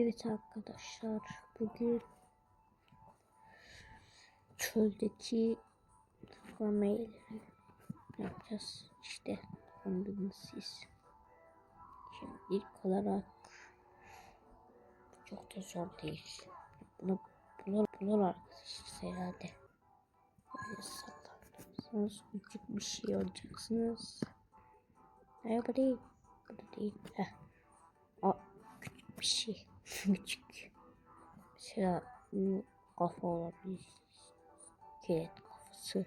Evet arkadaşlar bugün çöldeki rameyleri yapacağız. İşte anladınız siz. Şimdi ilk olarak çok da zor değil. Bunu bulur, bulur arkadaşlar herhalde. Böyle sallarsanız küçük bir şey olacaksınız. Hayır bu değil. Bu da değil. Heh. Aa, küçük bir şey. Küçük. Mesela kafa olabilir. Kiret kafası.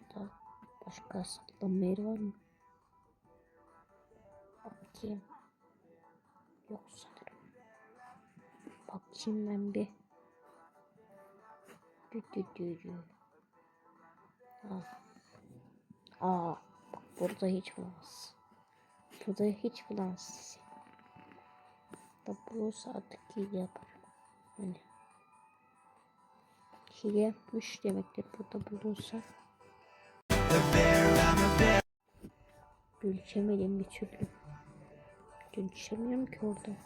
Burada başka saklanma yeri var mı? Bakayım. Yok sanırım. Bakayım ben bir. Dü dü dü dü. Aa. Aa. Bak burada hiç bulamaz. Burada hiç bulamaz. Bulursa artık hile yaparım. Hani. Hile yapmış demektir burada bulursa. Dönüşemedim bir türlü. Dönüşemiyorum ki orada.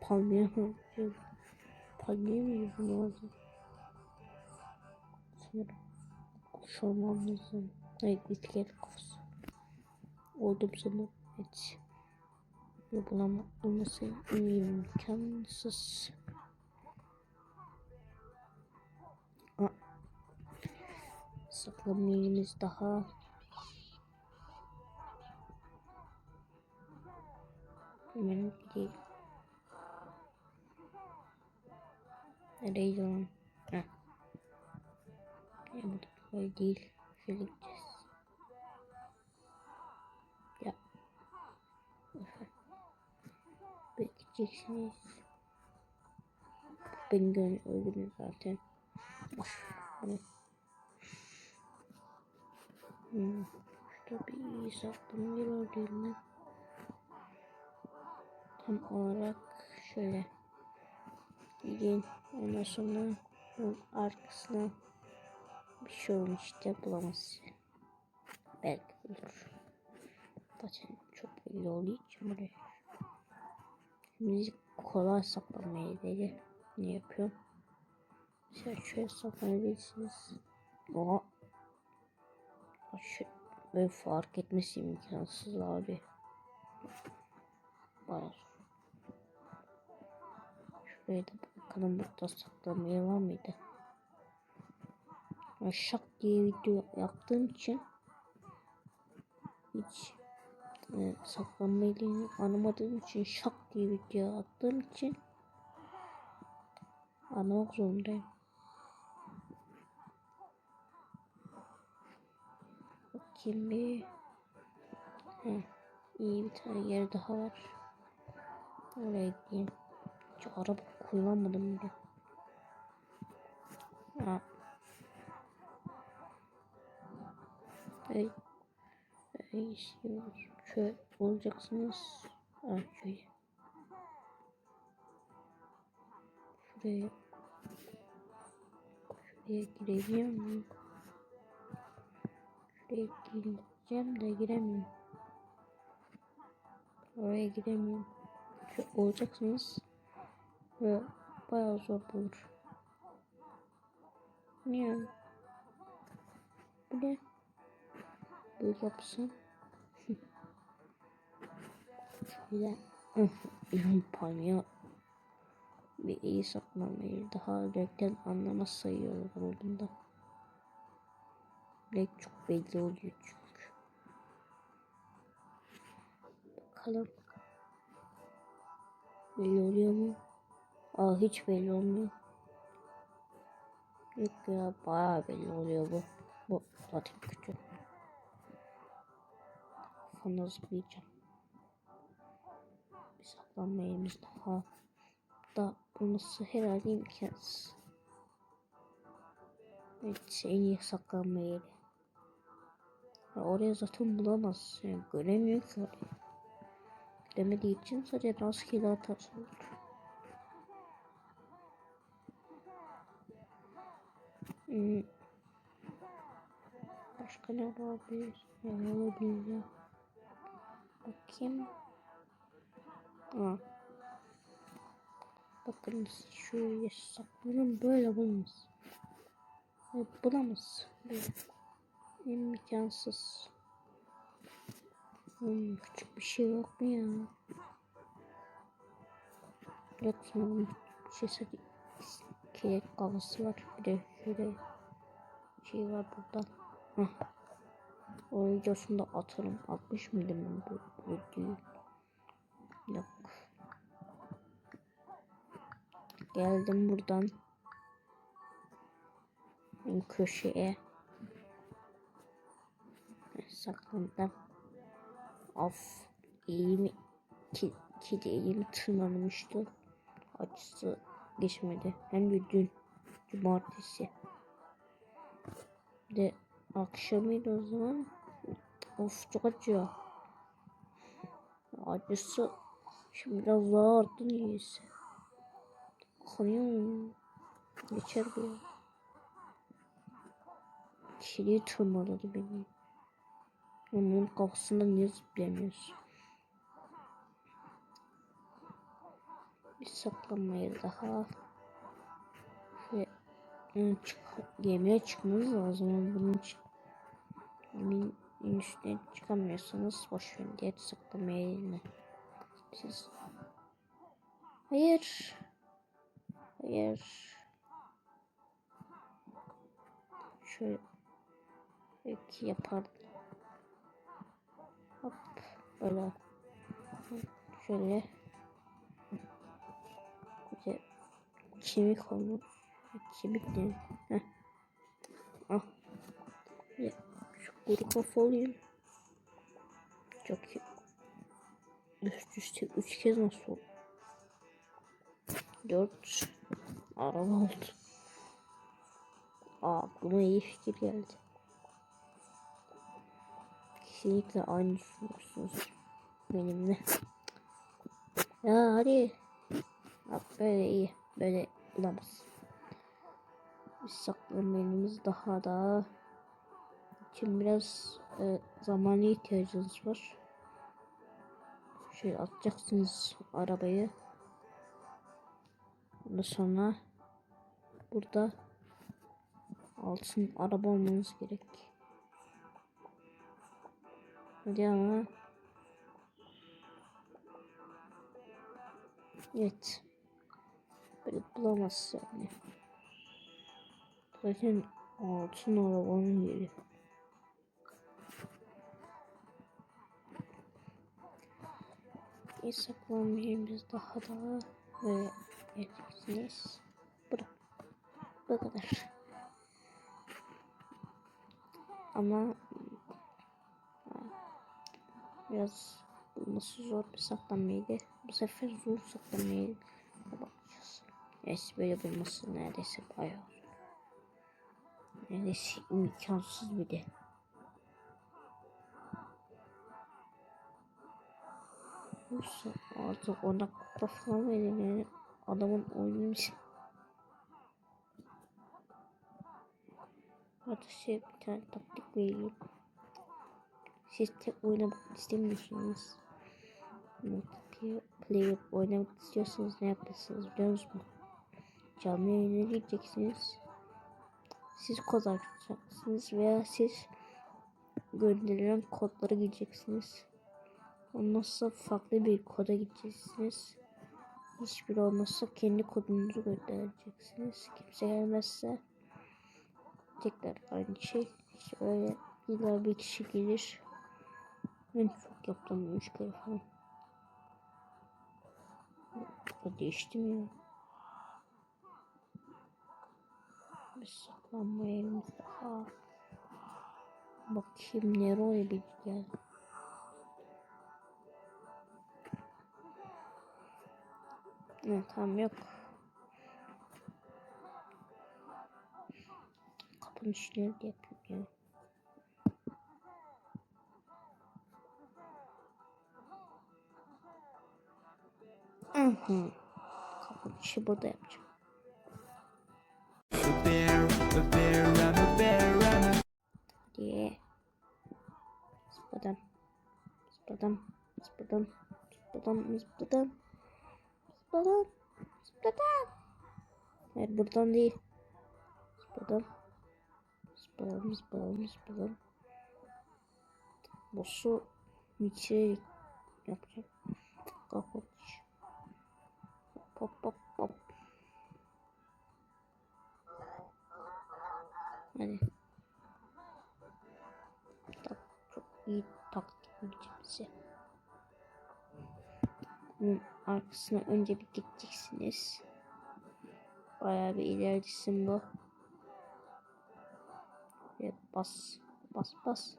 Palmiye mi? Palmiye mi yüzüm lazım? Sanırım. Kuş olmam lazım. Evet bisiklet kafası. Oldum sanırım. Evet. Ve bulamaması imkansız. Aa. Saklama yerimiz daha. Hemen gideyim. Nereye lan? Heh. Ya burada böyle değil. Şöyle gideceğiz. Bekleyeceksiniz. Beni gön öldürün zaten. Hani. Hmm. Şurada bir iyi var değil mi? Tam olarak şöyle. Gidin. Ondan sonra arkasına bir şey olmuş işte bulamaz. Belki bulur. Zaten çok belli olduğu için. Şimdi kolay saklama yerleri ne yapıyorum? Şöyle şöyle saklanabilirsiniz. Oha. Şu böyle fark etmesi imkansız abi. Zor. Şuraya da bakalım burada saklama yeri var mıydı? Ben şak diye video yaptığım için hiç e, saklanma yerini anlamadığım için şak diye video attığım için anlamak zorundayım. Bakayım bir. Heh, iyi bir tane yer daha var. Oraya gideyim. Hiç araba kullanmadım bile. Ha. Evet. Öyle istiyoruz. Şöyle olacaksınız. Ha şöyle. Şuraya. Şuraya girebiliyor muyum? Şuraya gireceğim de giremiyorum. Oraya giremiyorum. Şu olacaksınız. Ve bayağı zor bulur. Niye? Bu ne? Böyle yapsın. Şöyle. Ürün palmiye. Bir iyi saklamayı daha renkten anlamaz sayıyorlar olduğunda. Renk çok belli oluyor çünkü. Bakalım. Belli oluyor mu? Aa hiç belli olmuyor. Yok ya bayağı belli oluyor bu. Bu zaten kötü. Kafana zıplayacağım. Bir saklanma yerimiz daha da bulması herhalde imkansız. Evet en iyi saklanma yeri. Ya oraya zaten bulamaz. Yani göremiyor ki orayı. Demediği için sadece rastgele atarsa olur. Hmm. Başka ne olabilir? Ne olabilir? Bakayım. Aa. Bakın şöyle saklanın böyle bulunuz. Bulamaz. Böyle. İmkansız. Hmm, küçük bir şey yok mu ya? Yok sanırım şey sadece kelek kafası var. Bir de şöyle şey var burada. Heh. O videosunu da atarım. 60 mıydım ben bu videoyu? Yok. Geldim buradan. Köşeye. Saklandım. Of. İyimi ki, de iyimi tırmanmıştı. Acısı geçmedi. Hem de dün. Cumartesi. De akşamıydı o zaman. Of çok acıyor. Acısı şimdi biraz daha arttı. Kanıyor. Geçer bu ya. Tırmaladı beni. Onun kafasında niye zıplayamıyorsun? Bir saklanma yeri daha. Ve çık yemeğe çıkmanız lazım bunun için. Yemeğin üstüne çıkamıyorsanız boş verin diye saklanma yerine. Siz Hayır. Hayır. Şöyle belki yapardım. Hop böyle. Şöyle. De kemik olmuş. Kemik ne? Heh. Ah. De şu kuru kafa olayım. Çok iyi. Üst üste üç kez nasıl oldu? Dört araba oldu. Aa aklıma iyi fikir geldi. Kesinlikle aynı düşünüyorsunuz benimle. Ya hadi. Bak böyle iyi. Böyle bulamaz. Biz saklanmayımız daha da için biraz e, zamana ihtiyacınız var. Şöyle atacaksınız arabayı. Ondan sonra burada altın araba olmanız gerek. Hadi ama Evet. Böyle bulamazsın yani. Zaten altın arabanın yeri. Bir saklanma yerimiz daha da böyle edeceksiniz. Bu da. Bu kadar. Ama biraz bulması zor bir saklanmaydı. Bu sefer zor saklanmayı bakacağız. Evet böyle bulması neredeyse bayağı. Neredeyse imkansız bir de. Yoksa artık ona kupa falan yani adamın oyununu Artık şey bir tane taktik vereyim. Siz tek oynamak istemiyorsunuz. Multiplayer oynamak istiyorsanız ne yapacaksınız biliyor musunuz? Canlı yayına gireceksiniz. Siz kod açacaksınız veya siz gönderilen kodları gireceksiniz. Ondan sonra farklı bir koda gideceksiniz. Hiçbir olmazsa kendi kodunuzu göndereceksiniz. Kimse gelmezse tekrar aynı şey. İşte öyle illa bir kişi gelir. Ben çok yaptım 3 kere falan. Değiştim ya. Bir saklanma yerimiz daha. Bakayım nereye bir gel. Evet tamam yok. Kapının içine de yapayım ya. Hı Kapının içi burada yapacağım. Hadi. Zıpladım. Zıpladım. Zıpladım. Zıpladım. Zıpladım. Zıpladım. Zıpladım. Hayır buradan değil. Zıpladım. Zıpladım zıpladım zıpladım. Boss'u bitirerek yapacağım. Kapat. Pop pop pop. Hadi. Tak, çok iyi taktik vereceğim size. Arkasına önce bir gideceksiniz. Bayağı bir ileridesin bu. Ve bas. Bas bas.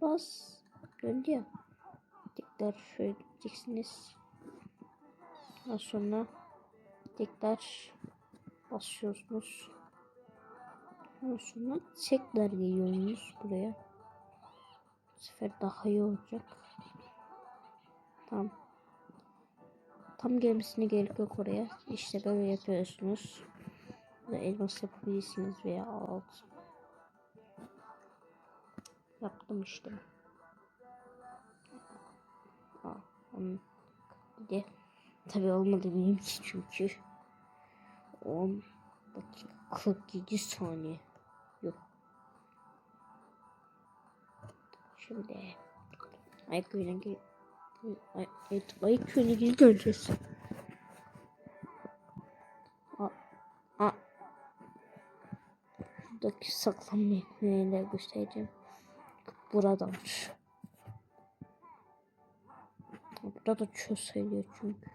Bas. Döndü ya. Tekrar şöyle gideceksiniz. Daha sonra tekrar basıyorsunuz. Daha sonra tekrar geliyorsunuz buraya. Bu sefer daha iyi olacak. Tamam. Tam gelmesine gerek yok oraya. İşte böyle yapıyorsunuz. Ve elmas yapabilirsiniz veya alt. Yaptım işte. Aa, onun de tabi olmadı benim için çünkü 10 dakika 47 saniye yok. Şimdi ay köyüne köyüne geri döneceğiz. Aa. Buradaki saklanma yerine göstereceğim. Buradamış. Burada da çöz sayılıyor çünkü.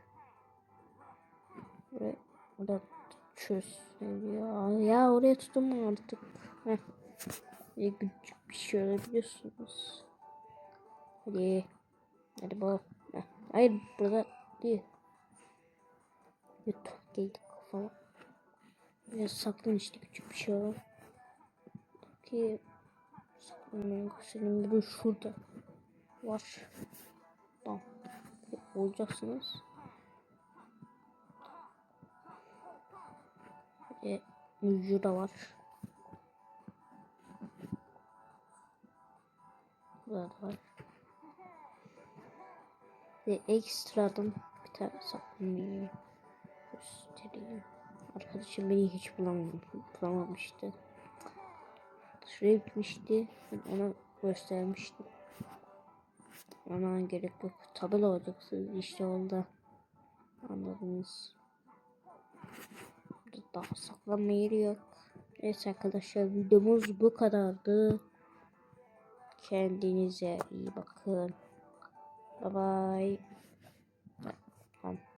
Buraya, burada çöz sayılıyor. Ya oraya tutun artık. Heh. Bir küçük bir şey olabiliyorsunuz. Hadi. Hadi bu. Hayır burada değil. YouTube geldi kafama. Biraz saklan işte küçük bir şey var. Ki saklanmanın senin biri şurada var. Tamam. Olacaksınız. Mücü de var. Burada da var. Ve ekstradan bir tane saklanmayı göstereyim. Arkadaşım beni hiç bulamam, bulamamıştı. Şuraya gitmişti. Ona göstermiştim. Ona gerek yok. Tabela olacaksınız işte oldu. Anladınız. Daha saklanma yeri yok. Evet arkadaşlar videomuz bu kadardı. Kendinize iyi bakın. Bye-bye.